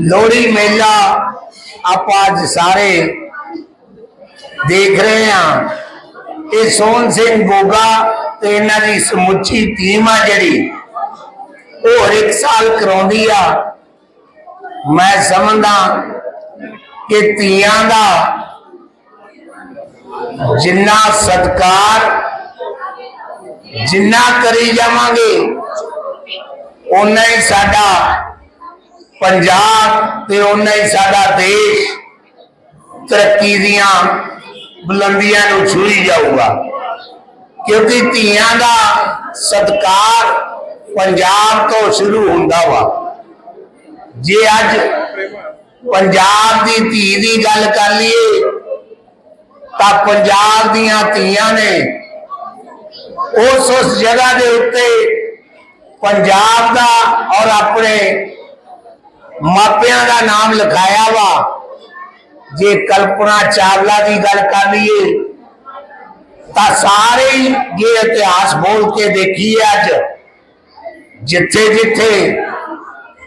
ਲੋਹੜੀ ਮੇਲਾ ਆਪਾਂ ਅੱਜ ਸਾਰੇ ਦੇਖ ਰਹੇ ਹਾਂ। ਇਹ ਸੋਹਣ ਸਿੰਘ ਗੋਗਾ ਤੇ ਇਹਨਾਂ ਦੀ ਸਮੁੱਚੀ ਟੀਮ ਆ ਜਿਹੜੀ। ਉਹ ਹਰ ਇੱਕ ਸਾਲ ਕਰਾਉਂਦੀ ਆ। ਮੈਂ ਸਮਝਦਾ ਕਿ ਧੀਆਂ ਦਾ ਜਿੰਨਾ ਸਤਕਾਰ, ਜਿੰਨਾ ਕਰੀ ਜਾਵਾਂਗੇ, ਓਨਾ ਹੀ ਸਾਡਾ ਪੰਜਾਬ ਤੇ ਓਨਾ ਹੀ ਸਾਡਾ ਦੇਸ਼ ਤਰੱਕੀ ਦੀਆਂ ਬੁਲੰਦੀਆਂ ਨੂੰ ਛੂਈ ਜਾਊਗਾ। ਕਿਉਂਕਿ ਧੀਆਂ ਦਾ ਸਤਕਾਰ ਪੰਜਾਬ ਤੋਂ ਸ਼ੁਰੂ ਹੁੰਦਾ ਵਾ। ਜੇ ਅੱਜ ਪੰਜਾਬ ਦੀ ਧੀ ਦੀ ਗੱਲ ਕਰ ਲਈਏ, ਤਾਂ ਪੰਜਾਬ ਦੀਆਂ ਧੀਆਂ ਨੇ ਉਸ ਉਸ ਜਗ੍ਹਾ ਦੇ ਉੱਤੇ ਪੰਜਾਬ ਦਾ ਔਰ ਆਪਣੇ ਮਾਪਿਆਂ ਦਾ ਨਾਮ ਲਿਖਾਇਆ ਵਾ। ਜੇ ਕਲਪਨਾ ਚਾਵਲਾ ਦੀ ਗੱਲ ਕਰ ਲਈਏ, ਤਾਂ ਸਾਰੇ ਜੇ ਇਤਿਹਾਸ ਬੋਲ ਕੇ ਦੇਖੀਏ ਅੱਜ। ਜਿੱਥੇ ਜਿੱਥੇ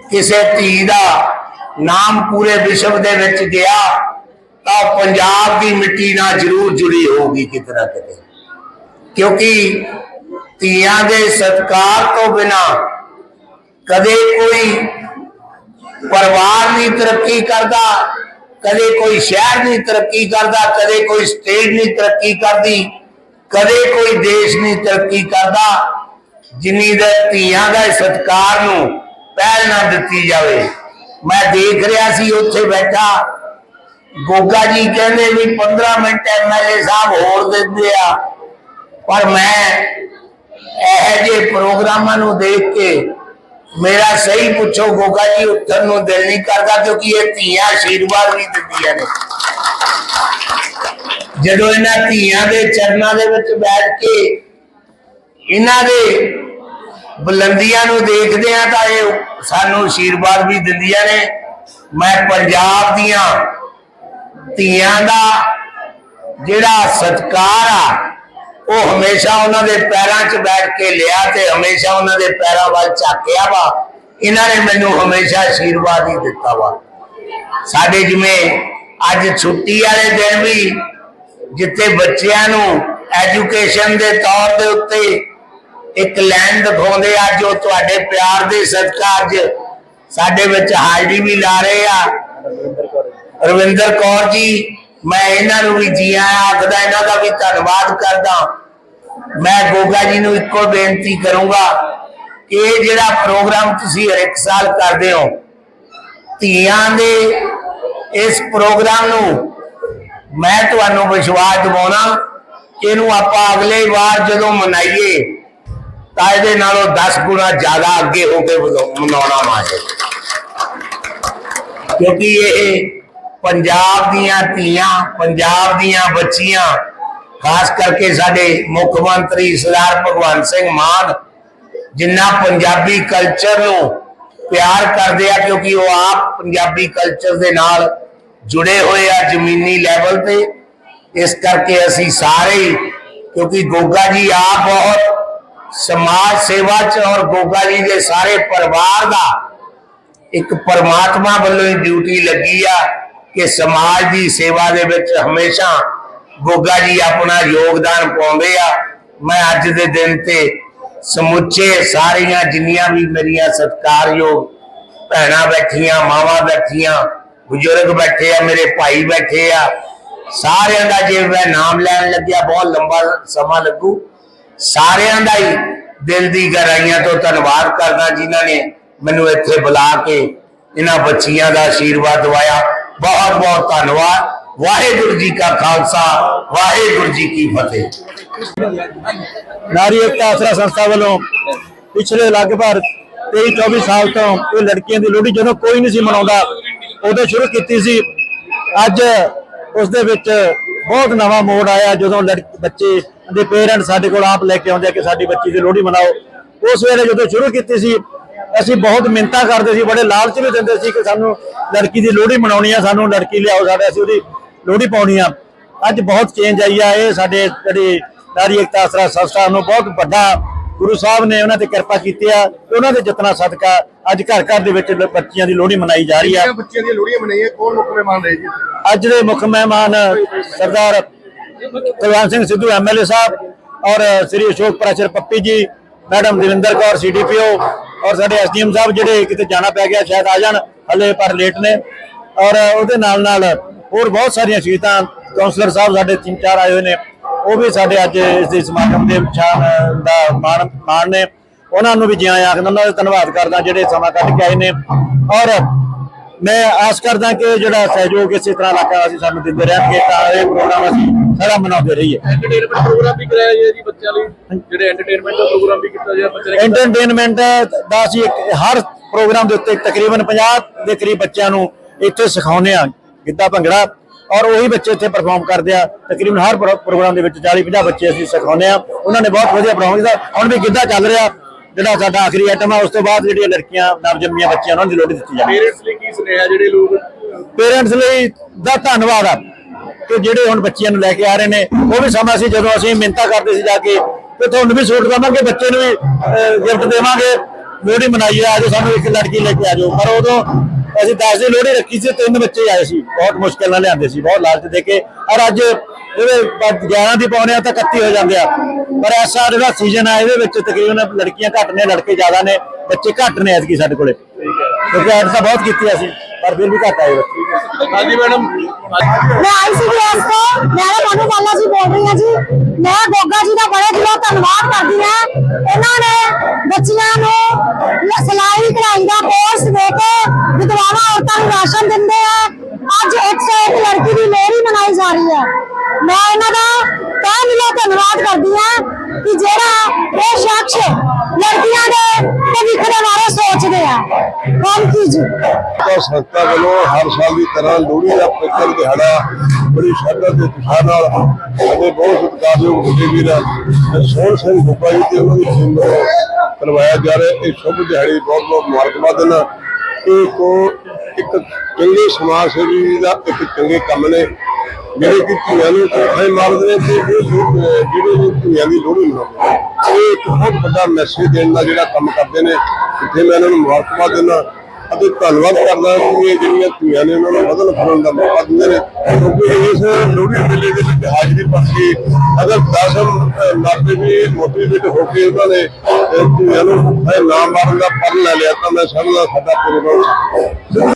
ਕਿਸੇ ਧੀ ਦਾ ਨਾਮ ਪੂਰੇ ਵਿਸ਼ਵ ਦੇ ਵਿੱਚ ਗਿਆ, ਤਾਂ ਪੰਜਾਬ ਦੀ ਮਿੱਟੀ ਨਾਲ ਜ਼ਰੂਰ ਜੁੜੀ ਹੋਊਗੀ ਕਿਤੇ ਨਾ ਕਿਤੇ। ਕਿਉਂਕਿ ਧੀਆਂ ਦੇ ਸਤਕਾਰ ਤੋਂ ਬਿਨਾ ਕਦੇ ਕੋਈ ਪਰਿਵਾਰ ਨਹੀਂ ਤਰੱਕੀ ਕਰਦਾ, ਕਦੇ ਕੋਈ ਸ਼ਹਿਰ ਨਹੀਂ ਤਰੱਕੀ ਕਰਦਾ, ਕਦੇ ਕੋਈ ਸਟੇਟ ਨਹੀਂ ਤਰੱਕੀ ਕਰਦੀ, ਕਦੇ ਕੋਈ ਦੇਸ਼ ਨਹੀਂ ਤਰੱਕੀ ਕਰਦਾ। ਜਿੰਨੀ ਦੇ ਧੀਆਂ ਦਾ ਸਤਕਾਰ ਨੂੰ ਪਹਿਲ ਨਾ ਦਿੱਤੀ ਜਾਵੇ। ਮੈਂ ਦੇਖ ਰਿਹਾ ਸੀ, ਉੱਥੇ ਬੈਠਾ। ਗੋਗਾ ਜੀ ਕਹਿੰਦੇ ਵੀ 15 ਮਿੰਟ ਐਮਐਲਏ ਸਾਹਿਬ ਹੋਰ ਦਿੰਦੇ ਆ। ਪਰ ਮੈਂ ਇਹ ਜਿਹੇ ਪ੍ਰੋਗਰਾਮਾਂ ਨੂੰ ਦੇਖ ਕੇ ਮੇਰਾ ਸਹੀ ਪੁੱਛੋ ਗੋਗਾ ਜੀ ਉੱਠਣ ਨੂੰ ਦਿਲ ਨਹੀਂ ਕਰਦਾ ਕਿਉਂਕਿ ਇਹ ਧੀਆਂ ਆਸ਼ੀਰਵਾਦ ਵੀ ਦਿੰਦੀਆਂ ਨੇ। ਜਦੋਂ ਇਹਨਾਂ ਧੀਆਂ ਦੇ ਚਰਨਾਂ ਦੇ ਵਿੱਚ ਬੈਠ ਕੇ ਇਹਨਾਂ ਦੇ ਬੁਲੰਦੀਆਂ ਨੂੰ ਦੇਖਦੇ ਆ ਤਾਂ ਇਹ ਸਾਨੂੰ ਆਸ਼ੀਰਵਾਦ ਵੀ ਦਿੰਦੀਆਂ ਨੇ। ਮੈਂ ਪੰਜਾਬ ਦੀਆਂ ਧੀਆਂ ਦਾ ਜਿਹੜਾ ਸਤਕਾਰ ਆ ਉਹ ਹਮੇਸ਼ਾ ਉਹਨਾਂ ਦੇ ਪੈਰਾਂ 'ਚ ਬੈਠ ਕੇ ਲਿਆ ਤੇ ਹਮੇਸ਼ਾ ਉਹਨਾਂ ਦੇ ਪੈਰਾਂ ਵੱਲ ਝਾਕਿਆ ਵਾ। ਇਹਨਾਂ ਨੇ ਮੈਨੂੰ ਹਮੇਸ਼ਾ ਆਸ਼ੀਰਵਾਦ ਹੀ ਦਿੱਤਾ ਵਾ। ਸਾਡੇ ਜਿਵੇਂ ਅੱਜ ਛੁੱਟੀ ਵਾਲੇ ਦਿਨ ਵੀ ਜਿੱਥੇ ਬੱਚਿਆਂ ਨੂੰ ਐਜੂਕੇਸ਼ਨ ਦੇ ਤੌਰ ਦੇ ਉੱਤੇ ਇੱਕ ਲਾਈਨ ਦਿਖਾਉਂਦੇ ਆ ਜੋ ਤੁਹਾਡੇ ਪਿਆਰ ਦੇ ਸਦਕਾ ਅੱਜ ਸਾਡੇ ਵਿੱਚ ਹਾਜ਼ਰੀ ਵੀ ਲਾ ਰਹੇ ਆ। ਰਵਿੰਦਰ ਕੌਰ ਜੀ ਮੈਂ ਇਹਨਾਂ ਨੂੰ ਵੀ ਜੀ ਆਇਆਂ, ਆਖਦਾ ਇਹਨਾਂ ਦਾ ਵੀ ਧੰਨਵਾਦ ਕਰਦਾ। ਮੈਂ ਗੋਗਾ ਜੀ ਨੂੰ ਇੱਕੋ ਬੇਨਤੀ ਕਰੂੰਗਾ ਕਿ ਇਹ ਜਿਹੜਾ ਪ੍ਰੋਗਰਾਮ ਤੁਸੀਂ ਹਰ ਇੱਕ ਸਾਲ ਕਰਦੇ ਹੋ, ਧੀਆਂ ਦੇ ਇਸ ਪ੍ਰੋਗਰਾਮ ਨੂੰ ਮੈਂ ਤੁਹਾਨੂੰ ਵਿਸ਼ਵਾਸ ਦਿਵਾਉਣਾ, ਇਹਨੂੰ ਆਪਾਂ ਅਗਲੇ ਵਾਰ ਜਦੋਂ ਮਨਾਈਏ, ਤਾਂ ਇਹਦੇ ਨਾਲੋਂ 10 ਗੁਣਾ ਜ਼ਿਆਦਾ ਅੱਗੇ ਹੋ ਕੇ ਮਨਾਉਣਾ ਮਾਜੇ ਕਿਉਂਕਿ ਇਹ ਪੰਜਾਬ ਦੀਆਂ ਧੀਆਂ, ਪੰਜਾਬ ਦੀਆਂ ਬੱਚੀਆਂ, ਖਾਸ ਕਰਕੇ ਸਾਡੇ ਮੁੱਖ ਮੰਤਰੀ ਸਰਦਾਰ ਭਗਵੰਤ ਸਿੰਘ ਮਾਨ, ਜਿੰਨਾ ਪੰਜਾਬੀ ਕਲਚਰ ਨੂੰ ਪਿਆਰ ਕਰਦੇ ਆ, ਕਿਉਂਕਿ ਉਹ ਆਪ ਪੰਜਾਬੀ ਕਲਚਰ ਦੇ ਨਾਲ ਜੁੜੇ ਹੋਏ ਆ ਜ਼ਮੀਨੀ ਲੈਵਲ ਤੇ। ਇਸ ਕਰਕੇ ਅਸੀਂ ਸਾਰੇ ਹੀ, ਕਿਉਂਕਿ ਗੋਗਾ ਜੀ ਆਪ ਬਹੁਤ ਸਮਾਜ ਸੇਵਾ ਚ ਔਰ ਗੋਗਾ ਜੀ ਦੇ ਸਾਰੇ ਪਰਿਵਾਰ ਦਾ ਇੱਕ ਪਰਮਾਤਮਾ ਵੱਲੋਂ ਹੀ ਡਿਊਟੀ ਲੱਗੀ ਆ। ਕਿ ਸਮਾਜ ਦੀ ਸੇਵਾ ਦੇ ਵਿੱਚ ਹਮੇਸ਼ਾ ਗੋਗਾ ਜੀ ਆਪਣਾ ਯੋਗਦਾਨ ਪਾਉਂਦੇ ਆ। ਮੈਂ ਅੱਜ ਦੇ ਦਿਨ ਤੇ ਸਮੁੱਚੇ ਸਾਰੀਆਂ ਜਿੰਨੀਆਂ ਵੀ ਮੇਰੀਆਂ ਸਤਿਕਾਰਯੋਗ ਭੈਣਾਂ ਬੈਠੀਆਂ, ਮਾਵਾਂ ਬੈਠੀਆਂ, ਬਜ਼ੁਰਗ ਬੈਠੇ ਆ, ਮੇਰੇ ਭਾਈ ਬੈਠੇ ਆ, ਸਾਰਿਆਂ ਦਾ ਜੇ ਮੈਂ ਨਾਮ ਲੈਣ ਲੱਗਿਆ, ਬਹੁਤ ਲੰਬਾ ਸਮਾਂ ਲੱਗੂ। ਸਾਰਿਆਂ ਦਾ ਹੀ ਦਿਲ ਦੀ ਗਹਿਰਾਈਆਂ ਤੋਂ ਧੰਨਵਾਦ ਕਰਦਾ ਜਿਨ੍ਹਾਂ ਨੇ ਮੈਨੂੰ ਇੱਥੇ ਬੁਲਾ ਕੇ ਇਹਨਾਂ ਬੱਚੀਆਂ ਦਾ ਆਸ਼ੀਰਵਾਦ ਦਵਾਇਆ। ਬਹੁਤ ਬਹੁਤ ਧੰਨਵਾਦ। ਵਾਹਿਗੁਰੂ ਜੀ ਕਾ ਖਾਲਸਾ, ਵਾਹਿਗੁਰੂ ਜੀ ਕੀ ਫਤਿਹ। ਨਾਰੀ ਏਕਤਾ ਆਸਰਾ ਸੰਸਥਾ ਵੱਲੋਂ ਪਿਛਲੇ ਲਗਭਗ 23 24 ਸਾਲ ਤੋਂ ਇਹ ਲੜਕੀਆਂ ਦੀ ਲੋਹੜੀ ਜਦੋਂ ਕੋਈ ਨਹੀਂ ਸੀ ਮਨਾਉਂਦਾ, ਉਦੋਂ ਸ਼ੁਰੂ ਕੀਤੀ ਸੀ। ਅੱਜ ਉਸ ਦੇ ਵਿੱਚ ਬਹੁਤ ਨਵਾਂ ਮੋੜ ਆਇਆ, ਜਦੋਂ ਲੜਕ ਬੱਚੇ ਦੇ ਪੇਰੈਂਟ ਸਾਡੇ ਕੋਲ ਆਪ ਲੈ ਕੇ ਆਉਂਦੇ ਆ ਕਿ ਸਾਡੀ ਬੱਚੀ ਦੀ ਲੋਹੜੀ ਮਨਾਓ। ਉਸ ਵੇਲੇ ਜਦੋਂ ਸ਼ੁਰੂ ਕੀਤੀ ਸੀ ਅਸੀਂ ਬਹੁਤ ਮਿੰਤਾ ਕਰਦੇ ਸੀ ਬੜੇ ਲਾਲਚ ਵੀ ਦਿੰਦੇ ਸੀ ਕਿ ਸਾਨੂੰ ਲੜਕੀ ਦੀ ਲੋਹੜੀ ਮਨਾਉਣੀ ਆ ਸਾਨੂੰ ਲੜਕੀ ਲਿਆਓ ਸਾਡੇ ਅਸੀਂ ਉਹਦੀ ਲੋਹੜੀ ਪਾਉਣੀ ਆ। ਅੱਜ ਬਹੁਤ ਚੇਂਜ ਆਈ ਆ ਇਹ ਸਾਡੇ ਜਿਹੜੀ ਨਾਰੀ ਏਕਤਾ ਆਸਰਾ ਸੰਸਥਾ ਨੂੰ ਬਹੁਤ ਵੱਡਾ ਗੁਰੂ ਸਾਹਿਬ ਨੇ ਉਹਨਾਂ ਤੇ ਕਿਰਪਾ ਕੀਤੀ ਆ ਉਹਨਾਂ ਦੇ ਯਤਨਾਂ ਸਦਕਾ ਅੱਜ ਘਰ ਘਰ ਦੇ ਵਿੱਚ ਬੱਚਿਆਂ ਦੀ ਲੋਹੜੀ ਮਨਾਈ ਜਾ ਰਹੀ ਆ। ਕੌਣ ਮੁੱਖ ਮਹਿਮਾਨ ਰਹੇ ਜੀ? ਅੱਜ ਦੇ ਮੁੱਖ ਮਹਿਮਾਨ ਸਰਦਾਰ ਕੁਲਵੰਤ ਸਿੰਘ ਸਿੱਧੂ ਐਮਐਲਏ ਸਾਹਿਬ ਔਰ ਸ੍ਰੀ ਅਸ਼ੋਕ ਪ੍ਰਾਚਰ ਪੱਪੀ ਜੀ ਮੈਡਮ ਦਵਿੰਦਰ ਕੌਰ ਸੀਡੀਪੀਓ ਔਰ ਸਾਡੇ ਐਸਡੀਐਮ ਸਾਹਿਬ ਜਿਹੜੇ ਕਿਤੇ ਜਾਣਾ ਪੈ ਗਿਆ, ਸ਼ਾਇਦ ਆ ਜਾਣ, ਹਲੇ ਪਰ ਲੇਟ ਨੇ। ਔਰ ਉਹਦੇ ਨਾਲ ਨਾਲ ਹੋਰ ਬਹੁਤ ਸਾਰੀਆਂ ਸ਼ਹੀਦਾਂ ਕਾਉਂਸਲਰ ਸਾਹਿਬ ਸਾਡੇ ਤਿੰਨ ਚਾਰ ਆਏ ਹੋਏ ਨੇ। ਉਹ ਵੀ ਸਾਡੇ ਅੱਜ ਇਸ ਦੇ ਸਮਾਗਮ ਦੇ ਸ਼ਾਨ ਦਾ ਮਾਣ ਮਾਣ ਨੇ। ਉਹਨਾਂ ਨੂੰ ਵੀ ਜਿਉਂ ਆਖਦਾ, ਉਹਨਾਂ ਦਾ ਧੰਨਵਾਦ ਕਰਦਾ ਜਿਹੜੇ ਸਮਾਂ ਕੱਢ ਕੇ ਆਏ ਨੇ। ਔਰ ਮੈਂ ਆਸ ਕਰਦਾ ਕਿ ਜਿਹੜਾ ਸਹਿਯੋਗ ਇਸੇ ਤਰ੍ਹਾਂ ਇਲਾਕਾ ਅਸੀਂ ਸਾਨੂੰ ਦਿੰਦੇ ਰਹਿਣਗੇ, ਤਾਂ ਇਹ ਪ੍ਰੋਗਰਾਮ ਅਸੀਂ ਸਾਰਾ ਮਨਾਉਂਦੇ ਰਹੀਏ ਐਂਟਰਟੇਨਮੈਂਟ ਪ੍ਰੋਗਰਾਮ ਵੀ ਕਰਾਇਆ ਜੀ ਬੱਚਿਆਂ ਲਈ? ਜਿਹੜੇ ਐਂਟਰਟੇਨਮੈਂਟ ਦਾ ਪ੍ਰੋਗਰਾਮ ਵੀ ਕੀਤਾ ਗਿਆ ਬੱਚਿਆਂ ਲਈ? ਐਂਟਰਟੇਨਮੈਂਟ ਦਾ ਅਸੀਂ ਇੱਕ ਹਰ ਪ੍ਰੋਗਰਾਮ ਦੇ ਉੱਤੇ ਤਕਰੀਬਨ 50 ਦੇ ਕਰੀਬ ਬੱਚਿਆਂ ਨੂੰ ਇੱਥੇ ਸਿਖਾਉਂਦੇ ਆ ਗਿੱਧਾ ਭੰਗੜਾ ਔਰ ਉਹੀ ਬੱਚੇ ਇੱਥੇ ਪਰਫਾਰਮ ਕਰਦੇ ਆ। ਤਕਰੀਬਨ ਹਰ ਪ੍ਰੋ- ਪ੍ਰੋਗਰਾਮ ਦੇ ਵਿੱਚ 40 50 ਬੱਚੇ ਅਸੀਂ ਸਿਖਾਉਂਦੇ ਆ ਉਹਨਾਂ ਨੇ ਬਹੁਤ ਵਧੀਆ ਪਰਫਾਰਮ ਕੀਤਾ ਹੁਣ ਵੀ ਗਿੱਧਾ ਚੱਲ ਰਿਹਾ। ਜਿਹੜਾ ਸਾਡਾ ਆਖਰੀ ਆਈਟਮ ਆ ਉਸ ਤੋਂ ਬਾਅਦ ਜਿਹੜੀਆਂ ਲੜਕੀਆਂ ਨਵਜੰਮੀਆਂ ਬੱਚੀਆਂ ਉਹਨਾਂ ਦੀ ਲੋਹੜੀ ਦਿੱਤੀ ਜਾਵੇ ਪੇਰੈਂਟਸ ਲਈ ਕੀ ਸੁਨੇਹਾ ਜਿਹੜੇ ਲੋਕ ਪੇਰੈਂਟਸ ਲਈ ਦਾ ਧੰਨਵਾਦ ਆ। ਕਿ ਜਿਹੜੇ ਹੁਣ ਬੱਚਿਆਂ ਨੂੰ ਲੈ ਕੇ ਆ ਰਹੇ ਨੇ, ਉਹ ਵੀ ਸਮਾਂ ਸੀ ਜਦੋਂ ਅਸੀਂ ਮਿੰਤਾ ਕਰਦੇ ਸੀ ਜਾ ਕੇ, ਤੇ ਤੁਹਾਨੂੰ ਵੀ ਸੂਟ ਦਵਾਂਗੇ, ਬੱਚੇ ਨੂੰ ਵੀ ਗਿਫਟ ਦੇਵਾਂਗੇ। ਲੋਹੜੀ ਮਨਾਈ ਆ ਜੋ ਸਾਨੂੰ ਇੱਕ ਲੜਕੀ ਲੈ ਕੇ ਆ ਜਾਓ। ਪਰ ਉਦੋਂ ਅਸੀਂ 10 ਦੀ ਲੋਹੜੀ ਰੱਖੀ ਸੀ, ਤਿੰਨ ਬੱਚੇ ਆਏ ਸੀ। ਬਹੁਤ ਮੁਸ਼ਕਿਲ ਨਾਲ ਲਿਆਂਦੇ ਸੀ, ਬਹੁਤ ਲਾਲਚ ਦੇ ਕੇ। ਔਰ ਅੱਜ ਇਹਦੇ ਬਾਅਦ 11 ਦੀ ਪਾਉਣੇ ਆ ਤਾਂ 31 ਹੋ ਜਾਂਦੇ ਆ। ਪਰ ਐਸਾ ਜਿਹੜਾ ਸੀਜ਼ਨ ਆ, ਇਹਦੇ ਵਿੱਚ ਤਕਰੀਬਨ ਲੜਕੀਆਂ ਘੱਟ ਨੇ, ਲੜਕੇ ਜ਼ਿਆਦਾ ਨੇ, ਬੱਚੇ ਘੱਟ ਨੇ ਐਤਕੀ ਸਾਡੇ ਕੋਲੇ। ਕਿਉਂਕਿ ਐਡ ਤਾਂ ਬਹੁਤ ਕੀਤੀ ਅਸੀਂ ਪਰ ਫਿਰ ਵੀ ਘੱਟ ਆਏ ਬੱਚੇ। ਹਾਂਜੀ, ਮੈਡਮ। ਮੈਂ ਆਈਸੀਡੀਐਸ ਤੋਂ, ਮੈਂ ਮਨੂ ਬਾਲਾ ਜੀ ਬੋਲ ਰਹੀ ਹਾਂ ਜੀ। ਮੈਂ ਗੋਗਾ ਜੀ ਦਾ ਬੜੇ ਦਿਲੋਂ ਧੰਨਵਾਦ ਕਰਦੀ ਹਾਂ। ਇਹਨਾਂ ਨੇ ਬੱਚੀਆਂ ਨੂੰ ਲ- ਸਿਲਾਈ ਕਢਾਈ ਦਾ ਕੋਰਸ ਦੇ ਕੇ ਵਿਧਵਾਵਾਂ ਔਰਤਾਂ ਨੂੰ ਰਾਸ਼ਨ ਦਿੰਦੇ ਆ। ਅੱਜ 101 ਲੜਕੀ ਦੀ ਲੋਹੜੀ ਮਨਾਈ ਜਾ ਰਹੀ ਹੈ ਮੈਂ ਇਹਨਾਂ ਦਾ ਤਹਿ ਦਿਲੋਂ ਧੰਨਵਾਦ ਕਰਦੀ ਹਾਂ ਕਿ ਜਿਹੜਾ ਇਹ ਸ਼ਖਸ ਲੜਕੀਆਂ ਦੇ ਭਵਿੱਖ ਦੇ ਬਾਰੇ ਸੋਚਦੇ ਆ। ਥੈਂਕ ਯੂ ਜੀ। ਤਾਂ ਸੰਸਥਾ ਵੱਲੋਂ ਹਰ ਸਾਲ ਦੀ ਤਰ੍ਹਾਂ ਲੋਹੜੀ ਦਾ ਪਵਿੱਤਰ ਦਿਹਾੜਾ ਬੜੀ ਸ਼ਰਧਾ ਤੇ ਉਤਸ਼ਾਹ ਨਾਲ ਸਾਡੇ ਬਹੁਤ ਸਤਿਕਾਰਯੋਗ ਵੱਡੇ ਵੀਰ ਸੋਹਣ ਸਿੰਘ ਗੋਪਾ ਜੀ ਤੇ ਉਹਨਾਂ ਦੀ ਟੀਮ ਵੱਲੋਂ ਕਰਵਾਇਆ ਜਾ ਰਿਹਾ। ਇਹ ਸ਼ੁਭ ਦਿਹਾੜੇ ਬਹੁਤ ਬਹੁਤ ਮੁਬਾਰਕਬਾਦ ਦਿੰਦਾ। ਇਹ ਕੋ ਇੱਕ ਚੰਗੇ ਸਮਾਜ ਸੇਵੀ ਦਾ ਇੱਕ ਚੰਗੇ ਕੰਮ ਨੇ। ਜਿਹੜੇ ਕਿ ਧੀਆਂ ਨੂੰ ਕੋਠੇ ਮਾਰਦੇ ਨੇ ਤੇ ਇਹ ਜਿਹੜੇ ਨੇ ਧੀਆਂ ਦੀ ਲੋਹੜੀ ਮਨਾਉਂਦੇ ਇਹ ਇੱਕ ਬਹੁਤ ਵੱਡਾ ਮੈਸੇਜ ਦੇਣ ਦਾ ਜਿਹੜਾ ਕੰਮ ਕਰਦੇ ਨੇ। ਇੱਥੇ ਮੈਂ ਇਹਨਾਂ ਨੂੰ ਮੁਬਾਰਕਬਾਦ ਦਿੰਦਾ ਅਤੇ ਧੰਨਵਾਦ ਕਰਦਾ ਕਿ ਇਹ ਜਿਹੜੀਆਂ ਧੀਆਂ ਨੇ ਉਹਨਾਂ ਨੂੰ ਬਦਲ ਫੜਨ ਦਾ ਮੌਕਾ ਦਿੰਦੇ ਨੇ। ਕਿਉਂਕਿ ਇਸ ਲੋਹੜੀ ਮੇਲੇ ਦੇ ਵਿੱਚ ਹਾਜ਼ਰੀ ਭਰ ਕੇ ਅਗਰ 10 ਨਾਤੇ ਵੀ ਮੋਟੀਵੇਟ ਹੋ ਕੇ ਉਹਨਾਂ ਨੇ ਅਹ, ਧੀਆਂ ਨੂੰ ਨਾਮ ਮਾਰਨ ਦਾ ਪਰ ਲੈ ਲਿਆ ਤਾਂ ਮੈਂ ਸਮਝਦਾ ਸਾਡਾ ਪ੍ਰੋਗਰਾਮ